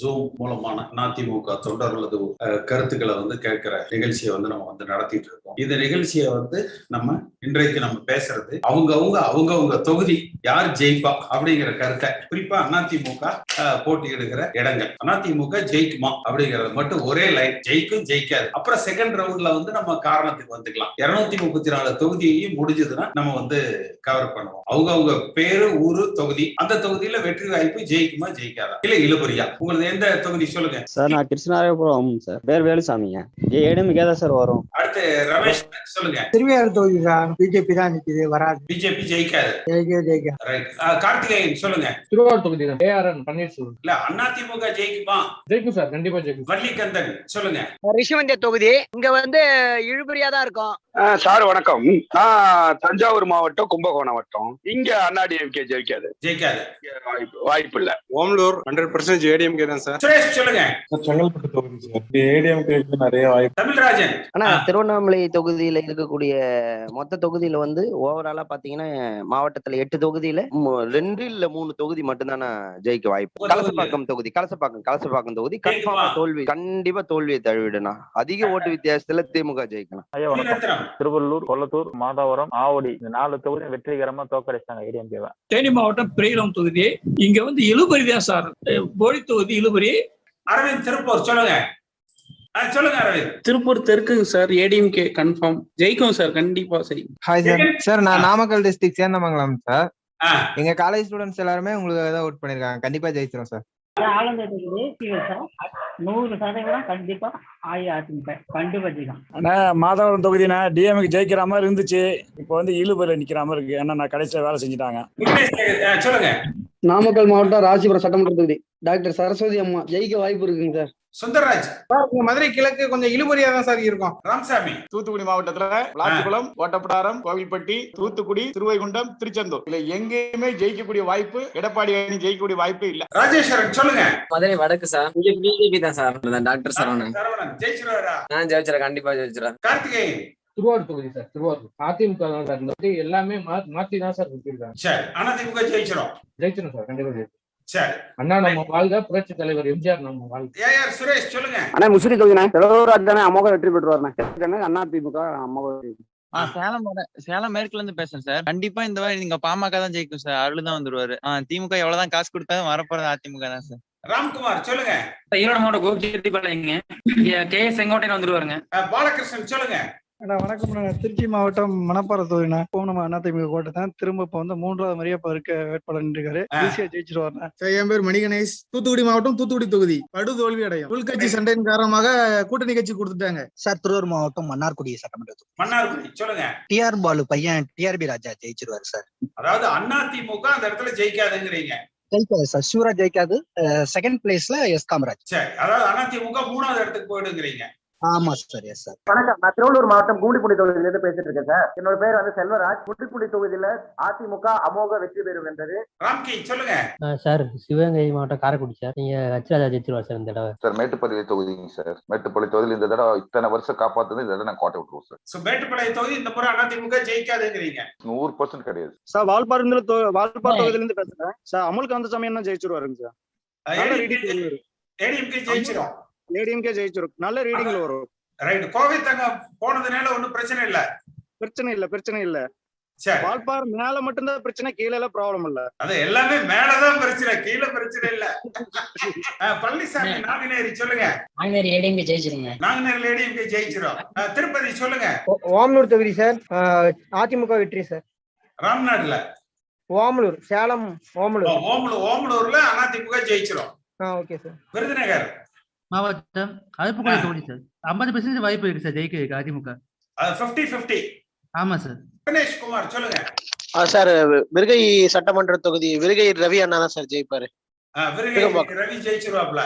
Zoom மூலமான அதிமுக தொண்டர்களது கருத்துக்களை வந்து கேட்கிற நிகழ்ச்சியை வந்து நம்ம வந்து நடத்திட்டு இருக்கோம். இந்த நிகழ்ச்சியை வந்து நம்ம இன்றைக்கு நம்ம பேசுறது அவங்கவங்க அவங்கவங்க தொகுதி யார் ஜெயிப்பா அப்படிங்கிற கருத்தை. குறிப்பா அதிமுக போட்டியிடுகிற இடங்கள். அதிமுக ஜெயிக்குமா அப்படிங்கறது மட்டும் ஒரே லைன் ஜெயிக்கும் ஜெயிக்காது. அப்புறம் செகண்ட் ரவுண்ட்ல வந்து நம்ம காரணத்துக்கு வந்துக்கலாம். இருநூத்தி முப்பத்தி நாலு தொகுதியையும் முடிஞ்சதுன்னா நம்ம வந்து கவர் பண்ணுவோம். அவங்கவங்க பேரு ஊரு தொகுதி. அந்த தொகுதியில வெற்றி வாய்ப்பு ஜெயிக்குமா ஜெயிக்காதா? இல்ல இழுபறியா? உங்களுக்கு எந்த தொகுதி சொல்லுங்க. சார் நான் கிருஷ்ணாரபுரம் சார். பேர் வேலுசாமிங்க. ஏடிஎம்கே தான் சார் வரும். அடுத்து ரமேஷ் சொல்லுங்க. திருவையாறு தொகுதி தான் பிஜேபி தான் நிக்குது வராது. பிஜேபி ஜெயிக்காது. ஜெயிக்க. ஜெயிக்க ரைட் கார்த்திகேயன் சொல்லுங்க. திருவாரூர் தொகுதி தான். A R N Panneerselvam. இல்ல அதிமுக ஜெயிக்குமா? ஜெயிக்கும் சார் கண்டிப்பா ஜெயிக்கும். வள்ளிகந்தன் சொல்லுங்க. ரிஷிவந்திய தொகுதி இங்க வந்து இழுபறியா தான் இருக்கும். சார் வணக்கம். நான் தஞ்சாவூர் மாவட்டம் கும்பகோணம் வட்டம். இங்க அண்ணாடிஎம்கே ஜெயிக்காது. ஜெயிக்காது. இங்க வாய்ப்பு வாய்ப்பு இல்ல. ஓம்லூர் ஹண்ட்ரட் பர்சன்டேஜ் ஏடிஎம்கே தான் சார். சுரேஷ் சொல்லுங்க. செங்கல்பட்டு தொகுதி சார். ஏடிஎம்கேக்கு நிறைய வாய்ப்பு. தமிழ்ராஜன் ஆனா. திருவண்ணாமலை தொகுதியில இருக்கக்கூடிய மொத்த தொகுதியில வந்து ஓவராலா பாத்தீங்கன்னா மாவட்டத்துல எட்டு தொகுதியில ரெண்டு இல்ல மூணு தொகுதி மட்டும்தான் ஜெயிக்க வாய்ப்பு. கலசப்பாக்கம் தொகுதி கலசப்பாக்கம் கலசப்பாக்கம் தொகுதி? கன்ஃபார்மா தோல்வி கண்டிப்பா தோல்வியை தழுவிடுனா அதிக ஓட்டு வித்தியாசத்துல திமுக ஜெயிக்கணும் ஐயா வணக்கம். திருவள்ளூர் கொல்லத்தூர் மாதாவரம் ஆவடி இந்த நாலு தொகுதி வெற்றிகரமா தோக்கடிச்சாங்க ஏடிஎம்கேவை தேனி மாவட்டம் பெரியகுளம் தொகுதி இங்க வந்து இழுபறி தான் சார். போடி தொகுதி இழுபறி. அரவிந்த் திருப்பூர் சொல்லுங்க. திருப்பூர் தெற்குங்க சார் ஏடிஎம்கே கன்ஃபார்ம் ஜெயிக்கும் சார் கண்டிப்பா சரி. Hi sir. சார். நான் நாமக்கல் டிஸ்ட்ரிக்ட் சேர்ந்தமங்கலம் சார் எங்க காலேஜ் ஸ்டூடெண்ட்ஸ் எல்லாருமே உங்களுக்கு தான் ஓட் பண்ணிருக்காங்க. கண்டிப்பா ஜெயிச்சிரும் சார் தொகுதி மாதவரம் தொகுதினா டிஎம்க்கு ஜெயிக்கிற மாதிரி இருந்துச்சு. இப்போ வந்து இழுபறியில நிக்கிற மாதிரி இருக்கு. ஏன்னா நான் கடைசியா வேலை செஞ்சுட்டாங்க. சொல்லுங்க. நாமக்கல் மாவட்டம் ராசிபுரம் சட்டமன்ற தொகுதி. டாக்டர் சரஸ்வதி அம்மா ஜெயிக்க வாய்ப்பு இருக்குங்க சார் சுந்தர்ராஜ். மதுரை கிழக்கு கொஞ்சம் இழுபறியா தான் சார் இருக்கும். ராமசாமி. தூத்துக்குடி மாவட்டத்துல விளாத்திக்குளம் ஓட்டப்படாரம் கோவில்பட்டி தூத்துக்குடி திருவைகுண்டம் திருச்செந்தூர். இதுல எங்கேயுமே ஜெயிக்கக்கூடிய வாய்ப்பு எடப்பாடி அணி ஜெயிக்கக்கூடிய வாய்ப்பு இல்ல. ராஜேஸ்வரன் சொல்லுங்க. மதுரை வடக்கு சார். இங்க பிஜேபி தான் சார். டாக்டர் சரவணன். சரவணன் ஜெயிச்சிருவாரா? நான் ஜெயிச்சிடறேன் கண்டிப்பா ஜெயிச்சிடறேன் கார்த்திகேயன். திருவாரூர் தொகுதி சார் திருவாரூர். அதிமுக தான் சார். இந்த எல்லாமே மாத்தி தான் சார் கொடுத்திருக்காங்க சரி ஜெயிச்சிரும். சார் கண்டிப்பா ஜெயிச்சிடும் சரி. அண்ணா நம்ம வாழ்க. புரட்சி தலைவர் எம்ஜிஆர் நம்ம வாழ்க. ஏஆர் சுரேஷ் சொல்லுங்க. ஆனா முஸ்லீம் தொகுதினா செலவராஜ் அமோக வெற்றி பெற்று வரணும் அண்ணா திமுக அமோக சேலம் சேலம் மேற்குல இருந்து பேசுறேன் சார். கண்டிப்பா இந்த வாட்டி நீங்க பாமக தான் ஜெயிக்கும் சார். அருள் தான் வந்துருவாரு. திமுக எவ்வளவுதான் காசு கொடுத்தாலும் வரப்போறது அதிமுக தான் சார். ராம்குமார் சொல்லுங்க. ஈரோடு மாவட்டம் கோபிச்செட்டிப்பாளையங்க. கே எஸ் செங்கோட்டையன் வந்துருவாருங்க. பாலகிருஷ்ணன் சொல்லுங்க. வணக்கம் நான் திருச்சி மாவட்டம் மணப்பாறை தொகுதினா இப்போ நம்ம அதிமுக கோட்டை தான் திரும்ப இப்போ வந்து மூன்றாவது முறையா இப்ப இருக்க வேட்பாளர் ஆ. ஈஸியா ஜெயிச்சிருவாருண்ணா. சார், என் பேர் மணிகணேஷ். தூத்துக்குடி மாவட்டம் தூத்துக்குடி தொகுதி. படு தோல்வி அடையும். உள்கட்சி சண்டையின் காரணமாக கூட்டணி கட்சி கொடுத்துட்டாங்க. சார் திருவாரூர் மாவட்டம் மன்னார்குடி சட்டமன்ற தொகுதி. மன்னார்குடி சொல்லுங்க. டிஆர் பாலு பையன் டிஆர்பி ராஜா ஜெயிச்சிருவாரு சார். அதாவது அதிமுக அந்த இடத்துல ஜெயிக்காதுங்கிறீங்க. ஜெயிக்காது சார். ஷூரா ஜெயிக்காது. செகண்ட் பிளேஸ்ல எஸ் காமராஜ். சரி அதாவது அதிமுக மூணாவது இடத்துக்கு போயிடுங்கிறீங்க. ஆமா சார் எஸ் சார் வணக்கம் நான் திருவள்ளூர் மாவட்டம் கூண்டிப்புடி தொகுதியில இருந்து பேசிட்டு இருக்கேன் சார் என்னோட பேர் வந்து செல்வராஜ் குண்டிப்புடி தொகுதியில அதிமுக அமோக வெற்றி பெறும் என்றது ராம்கி சொல்லுங்க சார் சிவகங்கை மாவட்டம் காரைக்குடி சார் நீங்க ஹச்ராஜா ஜெயிச்சிருவார் சார் இந்த தடவை சார் மேட்டுப்பள்ளி தொகுதிங்க சார் மேட்டுப்பள்ளி தொகுதியில் இந்த தடவை இத்தனை வருஷம் காப்பாத்துறது இந்த தடவை நான் கோட்டை விட்டுருவோம் சார் சோ மேட்டுப்பாளையம் தொகுதி இந்த முறை அதிமுக ஜெயிக்காதுங்கிறீங்க நூறு பர்சன்ட் கிடையாது சார் வால்பாறை வால்பாறை. தொகுதியில இருந்து பேசுறேன் சார் அமுல் கந்தசாமி என்ன ஜெயிச்சிருவாருங்க சார் ஏடிஎம்கே ஜெயிச்சிரும் ஏடிஎம்கே ஜெயிச்சிரும். நல்ல ரீடிங்ல வரும். ரைட் கோவை தங்க போனதுனால ஒண்ணும் பிரச்சனை இல்ல. பிரச்சனை இல்ல பிரச்சனை இல்ல. சரி. வால்பாறை மேல மட்டும்தான் பிரச்சனை கீழே எல்லாம் ப்ராப்ளம் இல்ல. அது எல்லாமே மேலதான் பிரச்சனை கீழே பிரச்சனை இல்ல. பழனிசாமி நாங்குநேரி சொல்லுங்க. நாங்க ஏடிஎம்கே ஜெயிச்சிருங்க. நாங்குநேரி ஏடிஎம்கே ஜெயிச்சிரும். திருப்பதி சொல்லுங்க. ஓமலூர் தொகுதி சார். அதிமுக வெற்றி சார். ராம்நாடுல. ஓமலூர் சேலம் ஓமலூர். ஓமலூர் ஓமலூர்ல அதிமுக ஜெயிச்சிரும். Okay sir. விருதுநகர். மாவட்டம் அருப்புக்கோட்டை தொகுதி சார் ஐம்பது பெர்சன்ட் வாய்ப்பு இருக்கு சார் ஜெயிக்க அதிமுக பிப்டி ஆமா சார் கணேஷ் குமார் சொல்லுங்க சார் விருகை சட்டமன்ற தொகுதி விருகை ரவி அண்ணா தான் சார் ஜெயிப்பாரு. ரவி ஜெயிச்சிருவாப்ல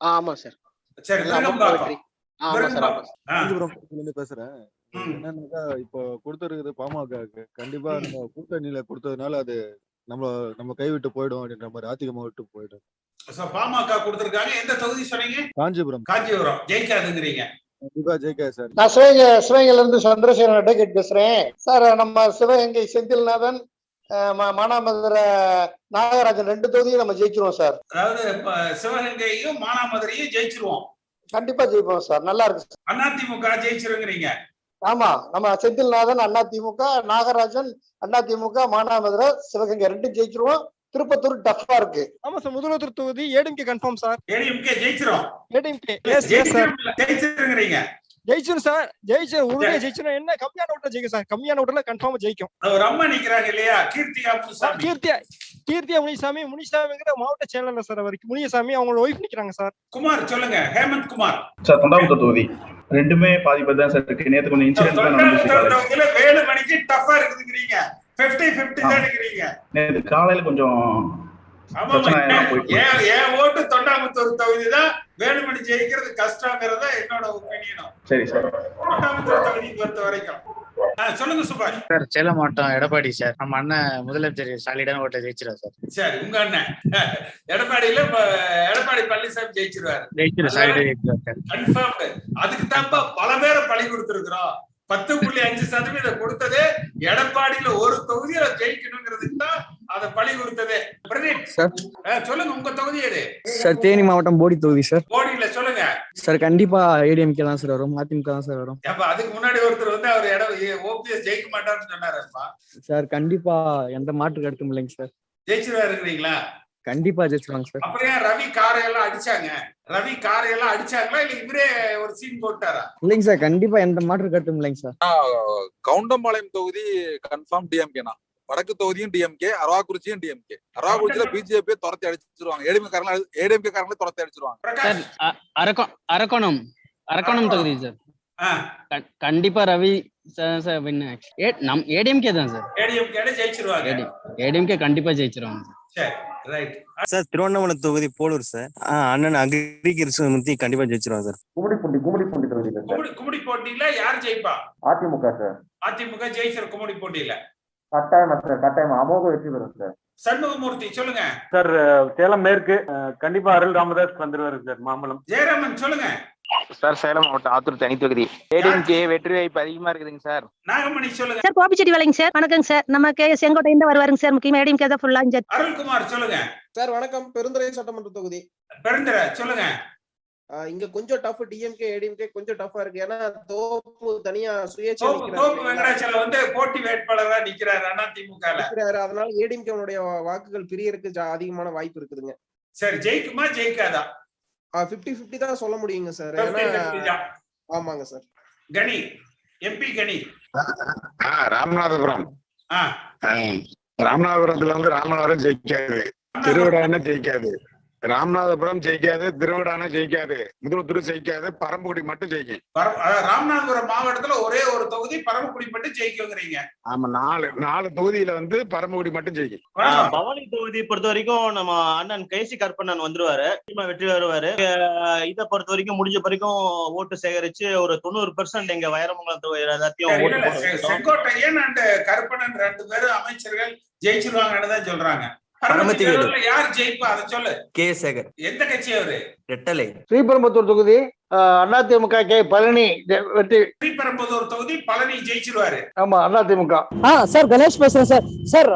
ஆமா சார் சரி ஆமா சார் ஆமா பேசுறேன். என்னன்னாக்கா இப்போ கொடுத்துருக்குது பாமகக்கு கண்டிப்பா நம்ம கூட்டணியில கொடுத்ததுனால அது நம்ம நம்ம கைவிட்டு போயிடும் அப்படின்ற மாதிரி அதிகமா விட்டு போயிடும். So, பாமக கொடுத்திருக்காங்க. எந்த தொகுதி சொன்னீங்க? காஞ்சிபுரம். காஞ்சிபுரம். ஜெயிக்காதுங்கிறீங்க. கண்டிப்பா ஜெயிக்காது சார். நான் சிவகங்கை சிவகங்கையில இருந்து சந்திரசேகரன் அட்வொகேட் பேசுறேன். சார் நம்ம சிவகங்கை செந்தில்நாதன் மானாமதுரை நாகராஜன் ரெண்டு தொகுதியும் நம்ம ஜெயிச்சிருவோம் சார். அதாவது சிவகங்கையும் மானாமதுரையும் ஜெயிச்சிருவோம். கண்டிப்பா ஜெயிப்போம் சார். நல்லா இருக்கு சார். அதிமுக ஜெயிச்சிருங்கிறீங்க. ஆமா நம்ம செந்தில்நாதன் அண்ணா திமுக நாகராஜன் அண்ணா திமுக மானாமதுரை சிவகங்கை ரெண்டும் ஜெயிச்சிருவோம். திருப்பத்தூர் டஃப்பா இருக்கு. ஆமா சார் முதல்வர் தொகுதி ஏடிஎம்கே கன்ஃபார்ம் சார். ஏடிஎம்கே ஜெயிச்சிரும். ஏடிஎம்கே எஸ் எஸ் சார் ஜெயிச்சிருங்கிறீங்க. ஜெயிச்சிரும் சார். ஜெயிச்சு உறுதியா ஜெயிச்சிரும். என்ன கம்மியான ஓட்டுல ஜெயிக்கும் சார்? கம்மியான ஓட்டுல கன்ஃபார்மா ஜெயிக்கும். ஒரு அம்மா நிக்கிறாங்க இல்லையா? கீர்த்திகா முனுசாமி கீர்த்தியா கீர்த்தியா முனிசாமி முனிசாமிங்கிற மாவட்ட செயலாளர் சார் அவருக்கு முனியசாமி அவங்களோட ஒய்ஃப் நிக்கிறாங்க சார். குமார் சொல்லுங்க. ஹேமந்த் குமார். சார் தொண்டாமுத்தூர் தொகுதி. ரெண்டுமே பாதிப்பு தான் சார் இருக்கு. நேத்து கொஞ்சம் இன்சிடென்ட் தான் நடந்துச்சு. தொகுதியில வேலுமணிக்கு டஃபா இருக்குதுங்கிறீங்க. 50 50 தான் இருக்கிறீங்க நேத்து காலையில கொஞ்சம் ஓட்டு தொண்டாமுத்தூர் தொகுதி தான் வேலுமணி ஜெயிக்கிறது கஷ்டங்கிறத என்னோட ஒப்பீனியனும் சரி சார். தொண்டாமுத்தூர் தொகுதியை பொறுத்த வரைக்கும். ஆ, சொல்லுங்க சுபாஷ். சார் சேலம் மாவட்டம் எடப்பாடி சார். நம்ம அண்ணன் முதலமைச்சர் சாலிடான ஓட்டை ஜெயிச்சிடும் சார். சரி உங்க அண்ணன். எடப்பாடியில இப்ப எடப்பாடி பழனிசாமி ஜெயிச்சிருவாரு. ஜெயிச்சிடும் சாலிடா ஜெயிச்சிடும் சார். கன்ஃபார்ம் அதுக்கு தான்ப்பா பல பேரை பழி கொடுத்திருக்கிறோம். பத்து புள்ளி அஞ்சு சதவீதம் கொடுத்ததே எடப்பாடியில ஒரு தொகுதியில ஜெயிக்கணுங்கிறதுக்கு தான் அதை பழி கொடுத்ததே. பிரதீப் சார். ஆ, சொல்லுங்க உங்க தொகுதி எது? சார் தேனி மாவட்டம் போடி தொகுதி சார். போடியில சொல்லுங்க. சார் கண்டிப்பா ஏடிஎம்கே தான் சார் வரும் அதிமுக தான் சார் வரும். அப்ப அதுக்கு முன்னாடி ஒருத்தர் வந்து அவர் இடம் ஓபிஎஸ் ஜெயிக்க மாட்டாருன்னு சொன்னாருப்பா. சார் கண்டிப்பா எந்த மாற்று கருத்தும் இல்லைங்க சார். ஜெயிச்சிருவாருங்கிறீங்களா கண்டிப்பா ஜெயிச்சிருவாங்க சார். அப்புறம் ஏன் ரவி காரையெல்லாம் அடிச்சாங்க? ரவி காரையெல்லாம் அடிச்சாங்களா? இல்ல இவரே ஒரு சீன் போட்டாரா? இல்லைங்க சார் கண்டிப்பா எந்த மாற்று கருத்தும் இல்லைங்க சார். கவுண்டம்பாளையம் தொகுதி கன்ஃபார்ம் டிஎம்கேனா வடக்கு தொகுதியும் டிஎம்கே அரவாக்குறிச்சியும் டிஎம்கே அரவாக்குறிச்சியில பிஜேபி துரத்தி அடிச்சிருவாங்க. ஏடிஎம்கே காரங்க ஏடிஎம்கே காரங்களே துரத்தி அடிச்சிருவாங்க. அரக்கோணம். அரக்கோணம் தொகுதி சார். கண்- கண்டிப்பா ரவி சார் வின் நம் ஏடிஎம்கே தான் சார். ஏடிஎம்கே ஜெயிச்சிருவாங்க. ஏடி ஏடிஎம்கே கண்டிப்பா ஜெயிச்சிருவாங்க சரி. ரைட் சார் திருவண்ணாமலை தொகுதி போலூர் சார். அண்ணன் அக்ரி கிருஷ்ணமூர்த்தி கண்டிப்பா ஜெயிச்சிருவாங்க சார். கும்மிடிப்பூண்டி கும்மிடிப்பூண்டி யார் ஜெயிப்பா? அதிமுக சார். அதிமுக ஜெயிச்சிரு கட்டாயமா சார் கட்டாயமா. அமோக வெற்றி பெறும் சார். சண்முகமூர்த்தி சொல்லுங்க. சார் சேலம் மேற்கு கண்டிப்பா அருள் ராமதாஸ் வந்துருவாரு சார் மாம்பழம் ஜெயராமன் சொல்லுங்க. சார் சேலம் மாவட்டம் ஆத்தூர் தனி தொகுதி. ஏடிஎம்கே வெற்றி வாய்ப்பு அதிகமா இருக்குதுங்க சார். நாகமணி சொல்லுங்க. சார் கோபிச்செட்டி வேலைங்க சார். வணக்கங்க சார். நம்ம கே செங்கோட்டையில இருந்து வருவாருங்க சார். முக்கியமா ஏடிஎம்கே தான் ஃபுல்லா அருள்குமார் சொல்லுங்க. சார் வணக்கம். பெருந்துறை சட்டமன்ற தொகுதி. பெருந்திர சொல்லுங்க. இங்க கொஞ்சம் டஃப் டிஎம்கே ஏடிஎம்கே கொஞ்சம் டஃபா இருக்கு. ஏன்னா தோப்பு தனியா சுயேட்சை வெங்கடாச்சலம் வந்து போட்டி வேட்பாளரா நிக்கிறாரு அண்ணா திமுக நிக்கிறாரு. அதனால ஏடிஎம்கே வாக்குகள் பிரியறதுக்கு ஜா- அதிகமான வாய்ப்பு இருக்குதுங்க. சரி ஜெயிக்குமா ஜெயிக்காதா? பிப்டி பிப்டி தான் சொல்ல முடியுங்க சார். 50-50 தான். ஆமாங்க சார். கணி எம்பி கணி ஆ, ராமநாதபுரம். ராமநாதபுரத்துல வந்து ராமநாதபுரம் ஜெயிக்காது. திருவிடான ஜெயிக்காது. ராமநாதபுரம் ஜெயிக்காது திருவிடான ஜெயிக்காது முதலத்தூர் ஜெயிக்காது பரம்புக்குடி மட்டும் ஜெயிக்கும். ராமநாதபுரம் மாவட்டத்துல ஒரே ஒரு தொகுதி பரமக்குடி மட்டும் ஜெயிக்குங்கிறீங்க. ஆமா நாலு நாலு தொகுதியில வந்து பரம்புக்குடி மட்டும் ஜெயிக்கும். ஆஹ் பவானி தொகுதி பொறுத்த வரைக்கும் நம்ம அண்ணன் கைசி கற்பண்ணன் வந்துருவாரு. வெற்றி வருவாரு இதை பொறுத்த வரைக்கும் முடிஞ்ச வரைக்கும் ஓட்டு சேகரிச்சு ஒரு தொண்ணூறு பெர்சன்ட் எங்க வைரமங்கலம் தொகுதி எல்லாத்தையும். செங்கோட்டையன் அண்ட் கருப்பணன் ரெண்டு பேரும் அமைச்சர்கள் ஜெயிச்சிருவாங்கன்னு தான் சொல்றாங்க. பரமத்தி யார் ஜெயிப்பா? அதை சொல்லு. கே சேகர். எந்த கட்சி அவரு ரெட்டலை. ஸ்ரீபெரும்புத்தூர் தொகுதி அதிமுக கே பழனி ஜெ- வெற்றி ஸ்ரீபெரும்புதூர் தொகுதி பழனி ஜெயிச்சிருவாரு. ஆமா அதிமுக ஆ சார் கணேஷ் பேசுறேன் சார். சார்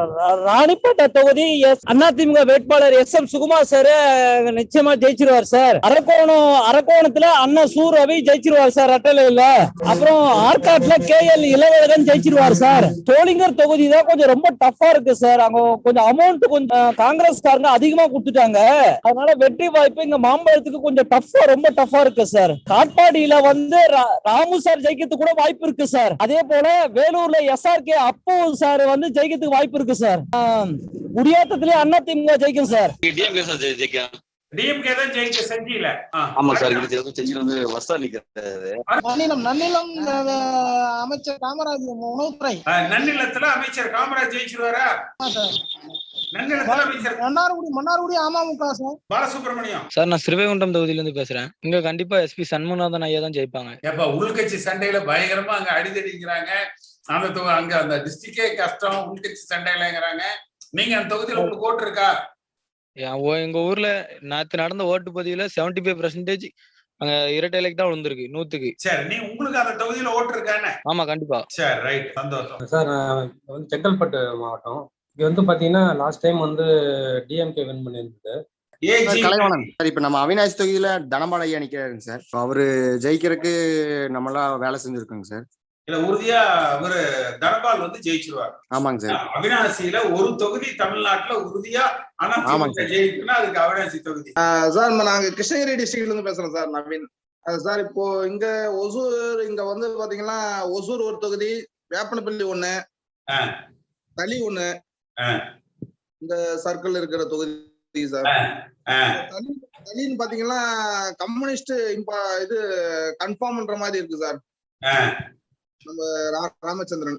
ராணிப்பேட்டை தொகுதி எஸ் அதிமுக வேட்பாளர் எஸ் எம் சுகுமார் சார் நிச்சயமா ஜெயிச்சிருவார் சார். அரக்கோணம் அரக்கோணத்துல அண்ணன் சூ ரவி ஜெயிச்சிருவார் சார் ரெட்டலையில அப்புறம் ஆற்காட்டுல கே எல் இளவழகன் ஜெயிச்சிருவார் சார். தோலிங்கர் தொகுதி தான் கொஞ்சம் ரொம்ப டஃபா இருக்கு சார். அங்க கொஞ்சம் அமௌண்ட் கொஞ்சம் காங்கிரஸ்காரங்க அதிகமா கொடுத்துட்டாங்க. அதனால வெற்றி வாய்ப்பு இங்க மாம்பழத்துக்கு கொஞ்சம் டஃபா ரொம்ப டஃபா இருக்கு சார். காட்பாடியில வந்து ராமு சார் ஜெயிக்கிறதுக்கு கூட வாய்ப்பு இருக்கு சார். அதே போல வேலூர்ல எஸ்ஆர்கே அப்பு சார் வந்து ஜெயிக்கிறதுக்கு வாய்ப்பு இருக்கு சார். குடியாத்தத்திலே அண்ணா திமுக ஜெயிக்கும் சார். சார் ஜெயிக்கும் டிஎம்கே தான் ஜெயிக்க செஞ்சில ஆமா சார் இது செஞ்சு வந்து வசா நிக்கிறது நன்னிலம் நன்னிலம் அமைச்சர் காமராஜ் உணவுத்துறை. நன்னிலத்துல அமைச்சர் காமராஜ் ஜெயிச்சிருவாரா? சார். பாலசுப்ரமணியம். சார் நான் சிறுவைகுண்டம் தொகுதியில இருந்து பேசுறேன். இங்க கண்டிப்பா எஸ்பி சண்முகநாதன் ஐயா தான் ஜெயிப்பாங்க. ஏப்பா உள்கட்சி சண்டையில பயங்கரமா அங்க அடிதடிக்கிறாங்க. அந்த அங்க அந்த டிஸ்ட்ரிக்டே கஷ்டம் உள்கட்சி சண்டையிலங்கிறாங்க. நீங்க அந்த தொகுதியில உங்களுக்கு ஓட்டு இருக்கா? எங்க ஊர்ல நேத்து நடந்த ஓட்டு பதிவுல செவன்டி ஃபைவ் பர்சன்டேஜ் அங்க இரட்டை இலைக்கு தான் விழுந்திருக்கு நூத்துக்கு. சரி நீ உங்களுக்கு அந்த தொகுதியில ஓட்டு இருக்கானே? ஆமா கண்டிப்பா. சரி ரைட் சந்தோஷம். சார் நான் வந்து செங்கல்பட்டு மாவட்டம். இங்க வந்து பாத்தீங்கன்னா லாஸ்ட் டைம் வந்து டிஎம்கே வின் பண்ணியிருந்தது. ஏஜி கலைவாணன். சார் இப்ப நம்ம அவினாஷ் தொகுதியில தனபால் ஐயா நிக்கிறாருங்க சார். அவரு ஜெயிக்கிறதுக்கு நம்மளாம் வேலை செஞ்சிருக்கோங்க சார். இல்ல உறுதியா அவரு தனபால் வந்து ஜெயிச்சிருவார். ஆமாங்க சார். அவினாசியில ஒரு தொகுதி தமிழ்நாட்டுல உறுதியா சார். ஜெயிக்குன்னா அதுக்கு அவினாசி தொகுதி. சார் நாங்க கிருஷ்ணகிரி டிஸ்ட்ரிக்ட்ல இருந்து பேசுறோம் சார் நவீன். சார் இப்போ இங்க ஒசூர் இங்க வந்து பாத்தீங்கன்னா ஒசூர் ஒரு தொகுதி வேப்பனப்பள்ளி ஒண்ணு தளி ஒண்ணு இந்த சர்க்கிள் இருக்கிற தொகுதி சார் தளி தளின்னு பாத்தீங்கன்னா கம்யூனிஸ்ட் இம்ப இது கன்ஃபார்ம்ன்ற மாதிரி இருக்கு சார் நம்ம ராமச்சந்திரன்.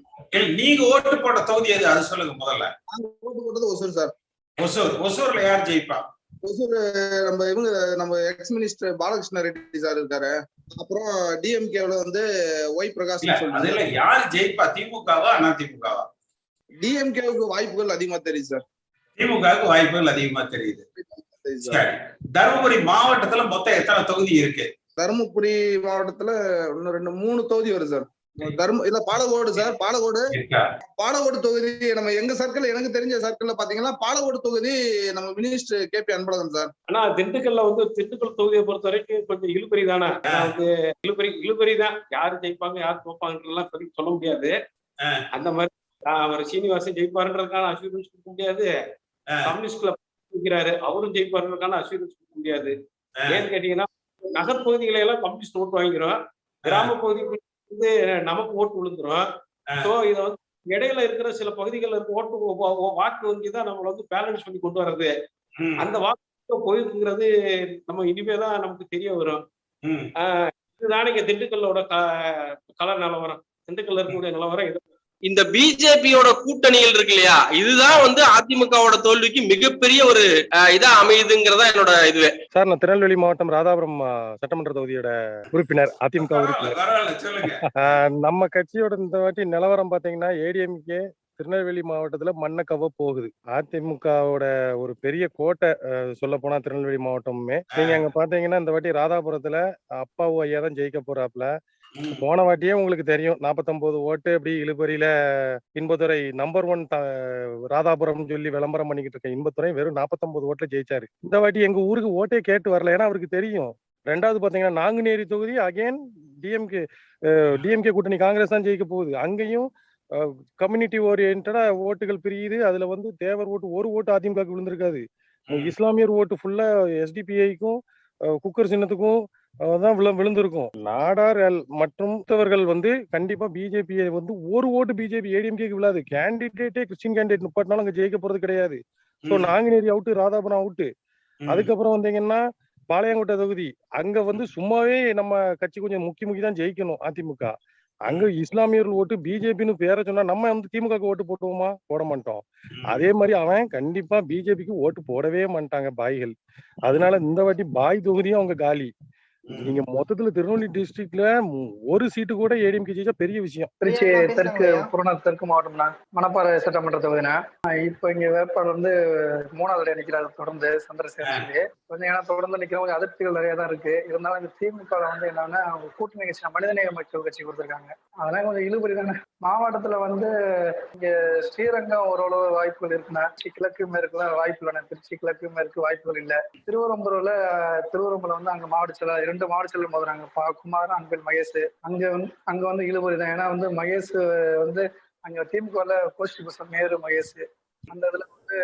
நீங்க ஓட்டு போட்ட தொகுதி எது? அது சொல்லுங்க முதல்ல. நாங்க ஓட்டு போட்டது ஒசூர் சார் ஒசூர். ஒசூர்ல யார் ஜெயிப்பா? ஒசூர் நம்ம இவங்க நம்ம ex minister Balakrishna Reddy sir இருக்காரு. அப்புறம் டிஎம்கேல வந்து ஒய் பிரகாஷ் அதுல யார் ஜெயிப்பா? திமுகவா அண்ணா திமுகவா? டிஎம்கேவுக்கு வாய்ப்புகள் அதிகமா தெரியுது சார் திமுகவுக்கு வாய்ப்புகள் அதிகமா தெரியுது. சரி. தருமபுரி மாவட்டத்துல மொத்தம் எத்தனை தொகுதி இருக்கு? தருமபுரி மாவட்டத்துல இன்னும் ரெண்டு மூணு தொகுதி வருது சார். தர்ம இல்ல பாலகோடு சார் பாலகோடு. பாலகோடு தொகுதி நம்ம எங்க சர்க்கிள் எனக்கு தெரிஞ்ச சர்க்கிள்ல பாத்தீங்கன்னா பாலகோடு தொகுதி நம்ம minister K P Anbazhagan sir ஆனா திண்டுக்கல்ல வந்து திண்டுக்கல் தொகுதியை பொறுத்த வரைக்கும் கொஞ்சம் இழுபறி தானே? வந்து இழுபறி இழுபறி தான். யாரு ஜெயிப்பாங்க யார் இப்போதைக்கு சொல்ல முடியாது. அந்த மாதிரி அவர் சீனிவாசன் ஜெயிப்பாருன்றதுக்கான அஷூரன்ஸ் கொடுக்க முடியாது. கம்யூனிஸ்ட்ல இருக்கிறாரு. அவரும் ஜெயிப்பாருன்றதுக்கான அஷூரன்ஸ் கொடுக்க முடியாது. ஏன்னு கேட்டீங்கன்னா நகர்பகுதிகளை எல்லாம் கம்யூனிஸ்ட் ஓட்டு வாங்கிரும். கிராம பகுதிக்கு வந்து நமக்கு ஓட்டு விழுந்துரும். ஸோ இதை வந்து இடையில இருக்கிற சில பகுதிகளில் இருக்க ஓட்டு வாக்கு வங்கி தான் நம்மள வந்து பேலன்ஸ் பண்ணி கொண்டு வர்றது. அந்த வாக்கு போயிருக்குங்கிறது நம்ம இனிமே தான் நமக்கு தெரிய வரும். இதுதானே இங்க திண்டுக்கல்லோட க- கள நிலவரம். திண்டுக்கல்ல இருக்கக்கூடிய நிலவரம் இது. இந்த பிஜேபியோட கூட்டணிகள் இருக்கு இல்லையா? இதுதான் வந்து அதிமுகவோட தோல்விக்கு மிகப்பெரிய ஒரு இதா அமையுதுங்கிறதா என்னோட இதுவே. சார் நான் திருநெல்வேலி மாவட்டம் ராதாபுரம் சட்டமன்ற தொகுதியோட உறுப்பினர் அதிமுக உறுப்பினர். நம்ம கட்சியோட இந்த வாட்டி நிலவரம் பாத்தீங்கன்னா ஏடிஎம்கே திருநெல்வேலி மாவட்டத்துல மண்ணை கவ போகுது. அதிமுகவோட ஒரு பெரிய கோட்டை சொல்ல போனா திருநெல்வேலி மாவட்டமுமே. நீங்க அங்க பாத்தீங்கன்னா இந்த வாட்டி ராதாபுரத்துல அப்பாவு ஐயா தான் ஜெயிக்க போறாப்ல போன வாட்டியே உங்களுக்கு தெரியும். 49 ஓட்டு அப்படி இழுபறியில இன்பதுரை நம்பர் ஒன் ராதாபுரம் சொல்லி விளம்பரம் பண்ணிக்கிட்டு இருக்க இன்பதுரை வெறும் 49 ஓட்டுல ஜெயிச்சாரு. இந்த வாட்டி எங்க ஊருக்கு ஓட்டே கேட்டு வரல. ஏன்னா அவருக்கு தெரியும். ரெண்டாவது பாத்தீங்கன்னா நாங்குநேரி தொகுதி அகைன் டிஎம்கே டிஎம்கே கூட்டணி காங்கிரஸ் தான் ஜெயிக்க போகுது. அங்கேயும் கம்யூனிட்டி ஓரியன்டா ஓட்டுகள் பிரியுது. அதுல வந்து தேவர் ஓட்டு ஒரு ஓட்டு அதிமுக விழுந்திருக்காது. இஸ்லாமியர் ஓட்டு ஃபுல்லா எஸ்டிபிஐக்கும் குக்கர் சின்னத்துக்கும் அஹ், தான் விழு விழுந்திருக்கும் நாடார் மற்றும் மற்றவர்கள் வந்து கண்டிப்பா பிஜேபியை வந்து ஒரு ஓட்டு பிஜேபி ஏடிஎம்கேக்கு விழாது. கேண்டிடேட்டே கிறிஸ்டின் கேண்டிடேட் முப்பாட்டினாலும் அங்க ஜெயிக்க போறது கிடையாது. So Nanguneri out Radhapuram out அதுக்கப்புறம் வந்தீங்கன்னா பாளையங்கோட்டை தொகுதி. அங்க வந்து சும்மாவே நம்ம கட்சி கொஞ்சம் முக்கி முக்கி தான் ஜெயிக்கணும் அதிமுக. அங்க இஸ்லாமியர்கள் ஓட்டு பிஜேபின்னு பேரை சொன்னா நம்ம வந்து திமுக ஓட்டு போட்டுவோமா? போட மாட்டோம். அதே மாதிரி அவன் கண்டிப்பா பிஜேபிக்கு ஓட்டு போடவே மாட்டாங்க பாய்கள். அதனால இந்த வாட்டி பாய் தொகுதியும் அவங்க காலி. நீங்க மொத்தத்துல திருநெல்வேலி டிஸ்ட்ரிக்ட்ல ஒரு சீட்டு கூட ஏடிஎம்கே ஜெயிச்சா பெரிய விஷயம். திருச்சி தெற்கு புறநகர் தெற்கு மாவட்டம்னா மணப்பாறை சட்டமன்ற தொகுதினா இப்போ இங்க வேட்பாளர் வந்து மூணாவது இடம் நிக்கிறாரு தொடர்ந்து சந்திரசேகர் கொஞ்சம் ஏன்னா தொடர்ந்து நிக்கிறவங்க அதிருப்திகள் நிறைய தான் இருக்கு. இருந்தாலும் இந்த திமுக வந்து என்னன்னா அவங்க கூட்டணி கட்சி மனிதநேய மக்கள் கட்சி கொடுத்துருக்காங்க. அதெல்லாம் கொஞ்சம் இழுபறி தானே. மாவட்டத்துல வந்து இங்க ஸ்ரீரங்கம் ஓரளவு வாய்ப்புகள் இருக்குன்னா கிழக்கு மேற்குல வாய்ப்பு இல்லை திருச்சி கிழக்கு மேற்கு வாய்ப்புகள் இல்ல. திருவரம்பூர்ல திருவரம்பூர்ல வந்து அங்க மாவட்ட செயலர் இரண்டு மாவட்ட செயலர் மோதுறாங்க. பா குமார் அன்பில் மகேஷ். அங்க வந்து அங்க வந்து இழுபறி தான். ஏன்னா வந்து மகேஷ் வந்து அங்க திமுகல போஸ்ட் பர்சன் நேரு மகேஷ். அந்த இதுல வந்து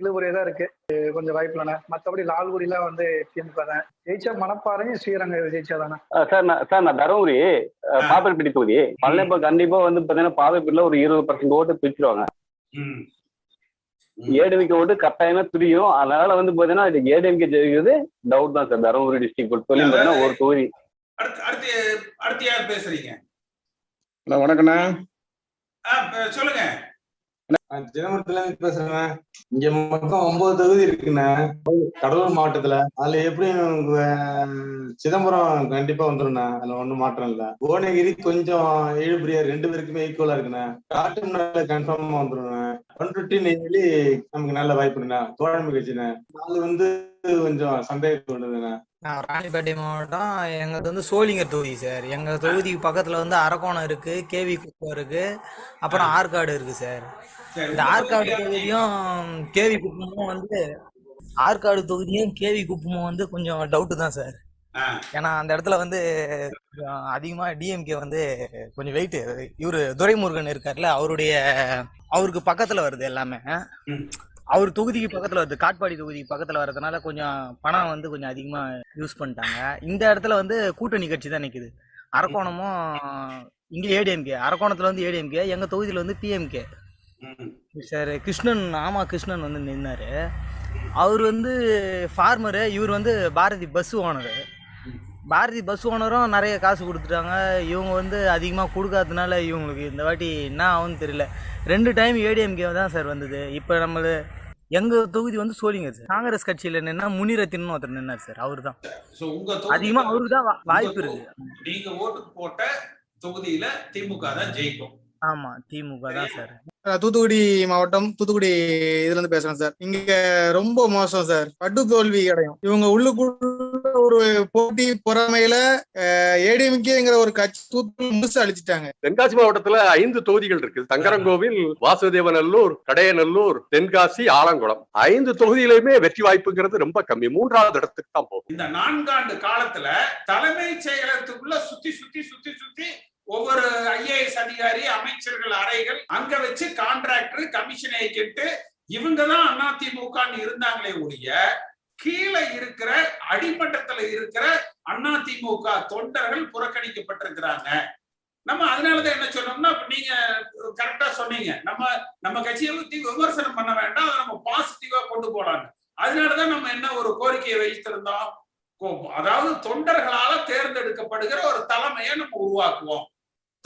இழுபறியா தான் இருக்கு. கொஞ்சம் வாய்ப்பு இல்லைண்ணே மற்றபடி லால்குடிலாம் வந்து திமுக தான். ஜெயிச்சா மணப்பாறையும் ஸ்ரீரங்கம் ஜெயிச்சா தானே? சார் நான் சார் நான் தருமபுரி பாப்பரப்பட்டி தொகுதி. பழனிப்பா கண்டிப்பா வந்து பாத்தீங்கன்னா பாப்பரப்பட்டில ஒரு இருபது பர்சன்ட் ஓட்டு பிரிச்சிருவாங்க. ஏடிஎம்கே ஓட்டு கட்டாயமா பிரியும் அதனால வந்து பாத்தீங்கன்னா ஏடிஎம்கே ஜெயிக்கிறது டவுட் தான் சார். தருமபுரி டிஸ்ட்ரிக்ட் பொறுத்தவரையும் பாத்தீங்கன்னா ஒரு தொகுதி. அடுத்து அடுத்து யார் பேசுறீங்க? ஹலோ வணக்கண்ணா சொல்லுங்க. நான் சிதம்பரத்துல இருந்து பேசுறேன். இங்க மொத்தம் ஒன்பது தொகுதி இருக்குண்ணே. கடலூர் மாவட்டத்துல. அதுல எப்படி சிதம்பரம் கண்டிப்பா வந்துருண்ணே அதுல ஒண்ணும் மாற்றம் இல்ல. புவனகிரி கொஞ்சம் இழுபறியா ரெண்டு பேருக்குமே ஈக்குவலா இருக்குண்ணே. காட்டு கன்ஃபார்மா வந்துருண்ணே ஃபிஃப்டி நெய்வேலி நமக்கு நல்ல வாய்ப்புண்ணே. தோழமை கட்சிண்ணே அது வந்து கொஞ்சம் சந்தேகத்து வருதுண்ணே நான் ராணிப்பேட்டை மாவட்டம். எங்களுக்கு வந்து சோழிங்கர் தொகுதி சார். எங்கள் தொகுதிக்கு பக்கத்தில் வந்து அரக்கோணம் இருக்குது கேவி குப்பம் இருக்குது அப்புறம் ஆற்காடு இருக்குது சார். இந்த ஆற்காடு தொகுதியா? தொகுதியும் கேவி குப்பமும் வந்து ஆற்காடு தொகுதியும் கேவி குப்பமும் வந்து கொஞ்சம் டவுட்டு தான் சார். ஏன்னா அந்த இடத்துல வந்து அதிகமா டிஎம்கே வந்து கொஞ்சம் வெயிட் இவரு துரைமுருகன் இருக்கார்ல அவருடைய அவருக்கு பக்கத்துல வருது எல்லாமே. அவர் தொகுதிக்கு பக்கத்துல வருது. காட்பாடி தொகுதிக்கு பக்கத்துல வர்றதுனால கொஞ்சம் பணம் வந்து கொஞ்சம் அதிகமா யூஸ் பண்ணிட்டாங்க. இந்த இடத்துல வந்து கூட்டணி கட்சி தான் நிக்குது. அரக்கோணமும் இங்க ஏடிஎம்கே அரக்கோணத்துல வந்து ஏடிஎம்கே எங்க தொகுதியில வந்து பிஎம்கே சார் கிருஷ்ணன் ஆமா கிருஷ்ணன் வந்து நின்னாரு. அவர் வந்து ஃபார்மரு இவர் வந்து Bharathi bus owner Bharathi bus ஓனரும் நிறைய காசு கொடுத்துட்டாங்க. இவங்க வந்து அதிகமாக கொடுக்காததுனால இவங்களுக்கு இந்த வாட்டி என்ன ஆகும்னு தெரியல. ரெண்டு டைம் ஏடிஎம்கே தான் சார் வந்தது. இப்போ நம்மளு எங்கள் தொகுதி வந்து சோழிங்க சார். காங்கிரஸ் கட்சியில் நின்னா முனிரத்தின்னு ஒருத்தர் நின்னார் சார் அவர் தான் அதிகமாக அவருக்கு தான் வாய்ப்பு இருக்கு. நீங்க ஓட்டு போட்ட தொகுதியில திமுக தான் ஜெயிக்கும். ஆமாம் திமுக தான் சார். தூத்துக்குடி மாவட்டம் தூத்துக்குடி இதுல இருந்து பேசுறேன் சார். இங்க ரொம்ப மோசம் சார். பட்டு தோல்வி அடையும். இவங்க உள்ளுக்குள்ள ஒரு போட்டி பொறாமையில ஏடிஎம்கேங்கிற ஒரு கட்சி தூத்துக்குடி முழுசு அழிச்சிட்டாங்க. தென்காசி மாவட்டத்துல ஐந்து தொகுதிகள் இருக்கு. சங்கரங்கோவில் வாசுதேவநல்லூர் கடையநல்லூர் தென்காசி ஆலங்குளம். ஐந்து தொகுதியிலுமே வெற்றி வாய்ப்புங்கிறது ரொம்ப கம்மி. மூன்றாவது இடத்துக்கு தான் போகும் இந்த நான்காண்டு காலத்துல தலைமைச் செயலகத்துக்குள்ள சுத்தி சுத்தி சுத்தி சுத்தி ஒவ்வொரு ஐஏஎஸ் அதிகாரி அமைச்சர்கள் அறைகள் அங்க வச்சு கான்ட்ராக்டர் கமிஷன் ஏஜென்ட் இவங்க தான் அதிமுகன்னு இருந்தாங்களே ஒழிய கீழே இருக்கிற அடிமட்டத்துல இருக்கிற அதிமுக தொண்டர்கள் புறக்கணிக்கப்பட்டிருக்கிறாங்க. நம்ம அதனாலதான் என்ன சொன்னோம்னா நீங்க கரெக்டா சொன்னீங்க. நம்ம நம்ம கட்சியை பத்தி விமர்சனம் பண்ண வேண்டாம் அதை நம்ம பாசிட்டிவா கொண்டு போலாங்க அதனாலதான் நம்ம என்ன ஒரு கோரிக்கையை வைத்திருந்தோம்? அதாவது தொண்டர்களால தேர்ந்தெடுக்கப்படுகிற ஒரு தலைமையை நம்ம உருவாக்குவோம்.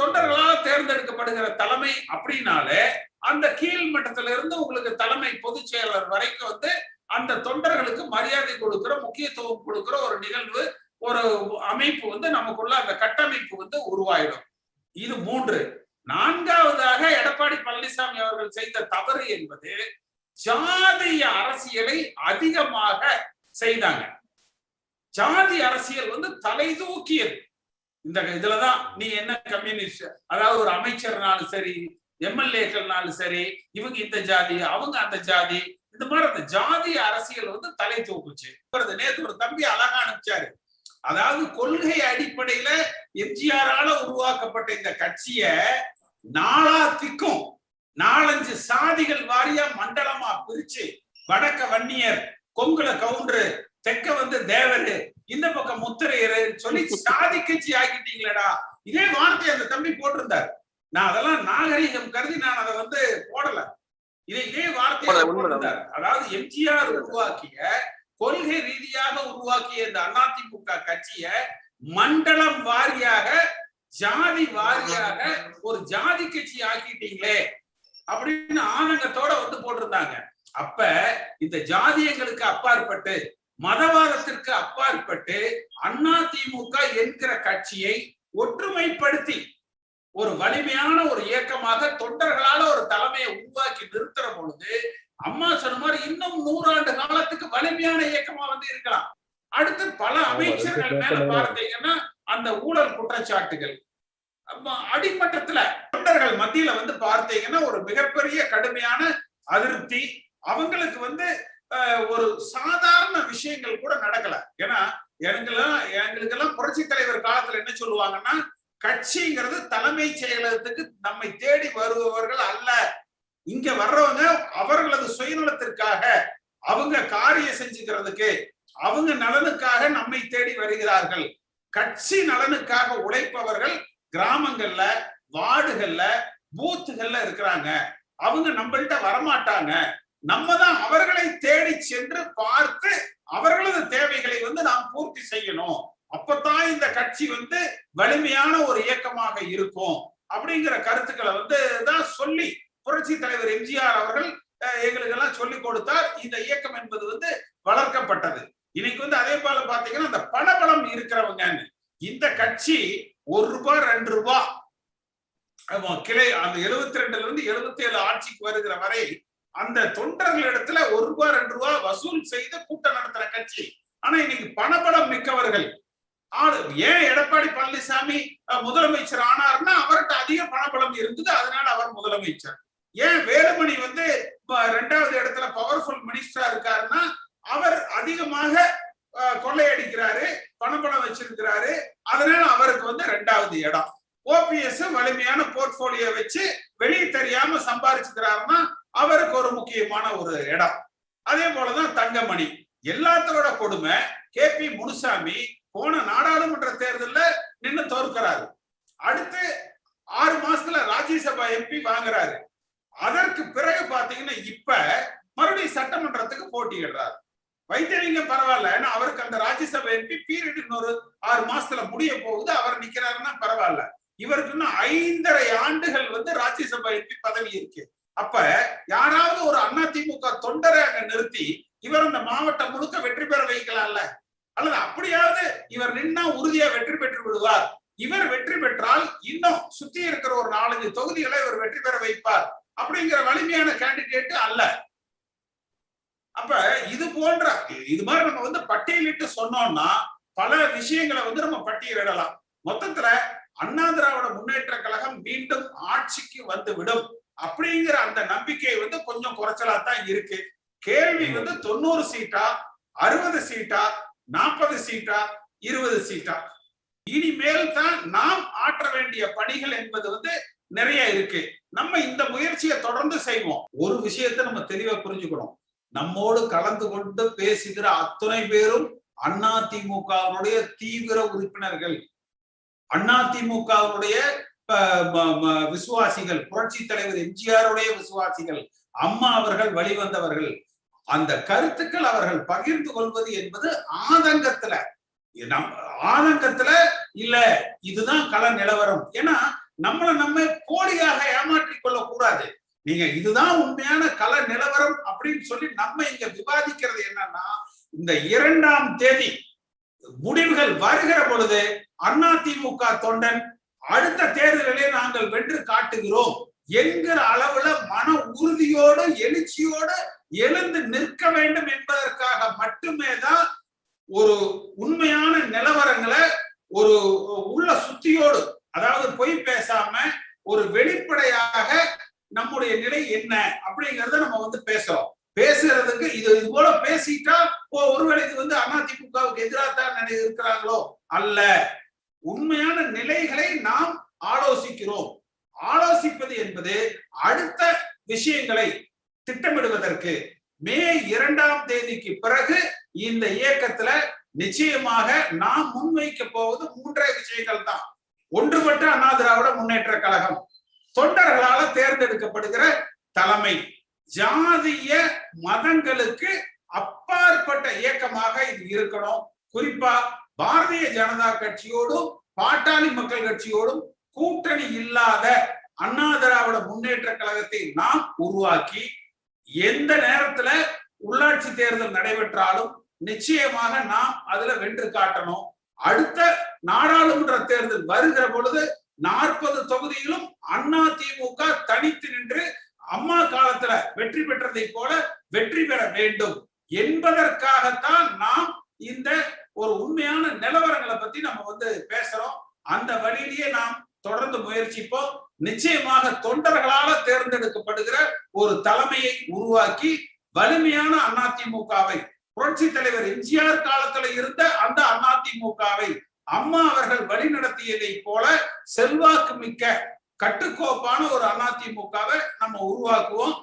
தொண்டர்களால் தேர்ந்தெடுக்கப்படுகிற தலைமை அப்படின்னாலே அந்த கீழ் மட்டத்தில இருந்து உங்களுக்கு தலைமை பொதுச் செயலர் வரைக்கும் வந்து அந்த தொண்டர்களுக்கு மரியாதை கொடுக்கிற முக்கியத்துவம் கொடுக்கிற ஒரு நிகழ்வு ஒரு அமைப்பு வந்து நமக்குள்ள அந்த கட்டமைப்பு வந்து உருவாயிடும். இது மூன்று. நான்காவதாக எடப்பாடி பழனிசாமி அவர்கள் செய்த தவறு என்பது ஜாதிய அரசியலை அதிகமாக செய்தாங்க. ஜாதி அரசியல் வந்து தலை தூக்கியது. இந்த இதுலதான் நீ என்ன கம்யூனிஸ்ட் அதாவது ஒரு அமைச்சர்னாலும் சரி எம்எல்ஏக்கள்னாலும் சரி இவங்க இந்த ஜாதி அவங்க அந்த ஜாதி இந்த மாதிரி அந்த ஜாதி அரசியல் வந்து தலை தூக்குச்சு. ஒரு நேத்து ஒரு தம்பி அழகா அனுப்பிச்சாரு. அதாவது கொள்கை அடிப்படையில எம்ஜிஆரால உருவாக்கப்பட்ட இந்த கட்சிய நாலா திக்கும் நாலஞ்சு சாதிகள் வாரியா மண்டலமா பிரிச்சு வடக்க வன்னியர் கொங்குல கவுண்டரு தெக்க வந்து தேவரு இந்த பக்கம் முத்திரையரு சொல்லி சாதி கட்சி ஆக்கிட்டீங்களேடா. இதே வார்த்தையை அந்த தம்பி போட்டிருந்தார். நான் அதெல்லாம் நாகரிகம் கருதி நான் அதை வந்து போடல. இதை இதே வார்த்தையை அவர் போட்டிருந்தார். அதாவது எம்ஜிஆர் உருவாக்கிய கொள்கை ரீதியாக உருவாக்கிய இந்த அதிமுக கட்சிய மண்டலம் வாரியாக ஜாதி வாரியாக ஒரு ஜாதி கட்சி ஆக்கிட்டீங்களே அப்படின்னு ஆனங்கத்தோட வந்து போட்டிருந்தாங்க. அப்ப இந்த ஜாதியங்களுக்கு அப்பாற்பட்டு மதவாதத்திற்கு அப்பாற்பட்டு அதிமுக என்கிற கட்சியை ஒற்றுமைப்படுத்தி ஒரு வலிமையான ஒரு இயக்கமாக தொண்டர்களால ஒரு தலைமையை உருவாக்கி நிறுத்துற பொழுது அம்மா சொன்ன மாதிரி இன்னும் நூறாண்டு காலத்துக்கு வலிமையான இயக்கமா வந்து இருக்கலாம். அடுத்து பல அமைச்சர்கள் மேல பார்த்தீங்கன்னா அந்த ஊழல் குற்றச்சாட்டுகள். அடிமட்டத்துல தொண்டர்கள் மத்தியில வந்து பார்த்தீங்கன்னா ஒரு மிகப்பெரிய கடுமையான அதிருப்தி. அவங்களுக்கு வந்து ஒரு சாதாரண விஷயங்கள் கூட நடக்கல. ஏன்னா எங்களுக்கெல்லாம் எங்களுக்கெல்லாம் புரட்சி தலைவர் காலத்துல என்ன சொல்லுவாங்கன்னா கட்சிங்கிறது தலைமை செயலகத்துக்கு நம்மை தேடி வருபவர்கள் அல்ல. இங்க வர்றவங்க அவர்களது சுயநலத்திற்காக அவங்க காரியம் செஞ்சுக்கிறதுக்கு அவங்க நலனுக்காக நம்மை தேடி வருகிறார்கள். கட்சி நலனுக்காக உழைப்பவர்கள் கிராமங்கள்ல வார்டுகள்ல பூத்துகள்ல இருக்கிறாங்க. அவங்க நம்மள்கிட்ட வரமாட்டாங்க. நம்ம தான் அவர்களை தேடி சென்று பார்த்து அவர்களது தேவைகளை வந்து நாம் பூர்த்தி செய்யணும். அப்பதான் இந்த கட்சி வந்து வலிமையான ஒரு இயக்கமாக இருக்கும் அப்படிங்கிற கருத்துக்களை வந்து தான் சொல்லி புரட்சி தலைவர் எம்ஜிஆர் அவர்கள் எங்களுக்கு எல்லாம் சொல்லி கொடுத்தார். இந்த இயக்கம் என்பது வந்து வளர்க்கப்பட்டது. இன்னைக்கு வந்து அதே போல பாத்தீங்கன்னா அந்த பணபலம் இருக்கிறவங்கன்னு. இந்த கட்சி ஒரு ரூபாய் ரெண்டு ரூபாய் கிளை அந்த எழுபத்தி ரெண்டுல இருந்து எழுபத்தி ஏழு ஆட்சிக்கு வருகிற வரை அந்த தொண்டர்களிடத்துல ஒரு ரூபாய் ரெண்டு ரூபாய் வசூல் செய்து கூட்டம் நடத்துற கட்சி. ஆனா இன்னைக்கு பணபலம் மிக்கவர்கள். ஆளு ஏன் எடப்பாடி பழனிசாமி முதலமைச்சர் ஆனார்னா அவர்கிட்ட அதிக பணபலம் இருந்தது அதனால அவர் முதலமைச்சர். ஏன் வேலுமணி வந்து ரெண்டாவது இடத்துல பவர்ஃபுல் மினிஸ்டரா இருக்காருன்னா அவர் அதிகமாக அஹ், கொள்ளையடிக்கிறாரு பணபலம் வச்சிருக்கிறாரு அதனால அவருக்கு வந்து ரெண்டாவது இடம். ஓபிஎஸ் வலிமையான போர்ட்போலியோ வச்சு வெளியே தெரியாம சம்பாரிச்சுக்கிறாருன்னா அவருக்கு ஒரு முக்கியமான ஒரு இடம். அதே போலதான் தங்கமணி. எல்லாத்தோட கொடுமை கே பி முனுசாமி போன நாடாளுமன்ற தேர்தல்ல நின்னு தோற்கிறாரு. அடுத்து ஆறு மாசத்துல ராஜ்யசபா எம்பி வாங்குறாரு. அதற்கு பிறகு பாத்தீங்கன்னா இப்ப மறுபடியும் சட்டமன்றத்துக்கு போட்டியிடுறாரு. வைத்தியலிங்கம் பரவாயில்ல ஏன்னா அவருக்கு அந்த ராஜ்யசபா எம்பி பீரியட் இன்னொரு ஆறு மாசத்துல முடிய போகுது அவர் நிக்கிறாருன்னா பரவாயில்ல. இவருக்கு இன்னும் ஐந்தரை ஆண்டுகள் வந்து ராஜ்யசபா எம்பி பதவி இருக்கு. அப்ப யாராவது ஒரு அதிமுக தொண்டரை அங்க நிறுத்தி இவர் அந்த மாவட்டம் முழுக்க வெற்றி பெற வைக்கலாம்ல? அல்லது அப்படியாவது இவர் நின்னா உறுதியா வெற்றி பெற்று விடுவார்? இவர் வெற்றி பெற்றால் இன்னும் சுத்தி இருக்கிற ஒரு நாலஞ்சு தொகுதிகளை இவர் வெற்றி பெற வைப்பார் அப்படிங்கிற வலிமையான கேண்டிடேட் அல்ல. அப்ப இது போன்ற இது மாதிரி நம்ம வந்து பட்டியலிட்டு சொன்னோம்னா பல விஷயங்களை வந்து நம்ம பட்டியலிடலாம் மொத்தத்துல அண்ணா திராவிட முன்னேற்ற கழகம் மீண்டும் ஆட்சிக்கு வந்து விடும். அப்படிங்கிற அந்த நம்பிக்கை வந்து கொஞ்சம் குறைச்சலா தான் இருக்கு. கேள்வி வந்து தொண்ணூறு சீட்டா அறுபது சீட்டா நாற்பது சீட்டா இருபது சீட்டா? இனிமேல் தான் நாம் ஆற்ற வேண்டிய பணிகள் என்பது வந்து நிறைய இருக்கு. நம்ம இந்த முயற்சியை தொடர்ந்து செய்வோம். ஒரு விஷயத்தை நம்ம தெளிவா புரிஞ்சுக்கணும். நம்மோடு கலந்து கொண்டு பேசுகிற அத்தனை பேரும் அண்ணா திமுகவினுடைய தீவிர உறுப்பினர்கள். அண்ணா திமுகவினுடைய விசுவாசிகள் புரட்சி தலைவர் எம்ஜிஆருடைய விசுவாசிகள் அம்மா அவர்கள் வழிவந்தவர்கள் அந்த கருத்துக்கள் அவர்கள் பகிர்ந்து கொள்வது என்பது ஆதங்கத்துல நம் ஆதங்கத்துல இல்ல இதுதான் கள நிலவரம். ஏன்னா நம்மளை நம்ம போலியாக ஏமாற்றிக் கொள்ள கூடாது நீங்க இதுதான் உண்மையான கள நிலவரம் அப்படின்னு சொல்லி நம்ம இங்க விவாதிக்கிறது என்னன்னா இந்த இரண்டாம் தேதி முடிவுகள் வருகிற பொழுது அதிமுக தொண்டன் அடுத்த தேர்தலிலே நாங்கள் வென்று காட்டுகிறோம். என்கிற அளவுல மன உறுதியோடு எழுச்சியோடு எழுந்து நிற்க வேண்டும் என்பதற்காக மட்டுமே தான் ஒரு உண்மையான நிலவரங்களை ஒரு உள்ள சுத்தியோடு அதாவது பொய் பேசாம ஒரு வெளிப்படையாக நம்முடைய நிலை என்ன அப்படிங்கறத நம்ம வந்து பேசுறோம். பேசுறதுக்கு இது இது போல பேசிட்டா ஓ ஒருவேளை இது வந்து அதிமுகவுக்கு எதிராக தான் இருக்கிறாங்களோ அல்ல. உண்மையான நிலைகளை நாம் ஆலோசிக்கிறோம். ஆலோசிப்பது என்பது அடுத்த விஷயங்களை திட்டமிடுவதற்கு. மே இரண்டாம் தேதிக்கு பிறகு இந்த இயக்கத்துல நிச்சயமாக நாம் முன்வைக்க போவது மூன்றே விஷயங்கள் தான். ஒன்றுபட்ட அண்ணா திராவிட முன்னேற்ற கழகம். தொண்டர்களால தேர்ந்தெடுக்கப்படுகிற தலைமை. ஜாதிய மதங்களுக்கு அப்பாற்பட்ட இயக்கமாக இது இருக்கணும். குறிப்பா பாரதிய ஜனதா கட்சியோடும் பாட்டாளி மக்கள் கட்சியோடும் கூட்டணி இல்லாத அண்ணா திராவிட முன்னேற்ற கழகத்தை நாம் உருவாக்கி எந்த நேரத்துல உள்ளாட்சி தேர்தல் நடைபெற்றாலும் நிச்சயமாக நாம் அதுல வென்று காட்டணும். அடுத்த நாடாளுமன்ற தேர்தல் வருகிற பொழுது நாற்பது தொகுதியிலும் அண்ணா திமுக தனித்து நின்று அம்மா காலத்துல வெற்றி பெற்றதை போல வெற்றி பெற வேண்டும் என்பதற்காகத்தான் நாம் இந்த ஒரு உண்மையான நிலவரங்களை பத்தி நம்ம வந்து பேசுறோம். அந்த வழியிலேயே நாம் தொடர்ந்து முயற்சிப்போம். நிச்சயமாக தொண்டர்களால தேர்ந்தெடுக்கப்படுகிற ஒரு தலைமையை உருவாக்கி வலிமையான அதிமுகவை புரட்சி தலைவர் எம்ஜிஆர் காலத்துல இருந்த அந்த அதிமுகவை அம்மா அவர்கள் வழிநடத்தியதை போல செல்வாக்கு மிக்க கட்டுக்கோப்பான ஒரு அதிமுகவை நம்ம உருவாக்குவோம்.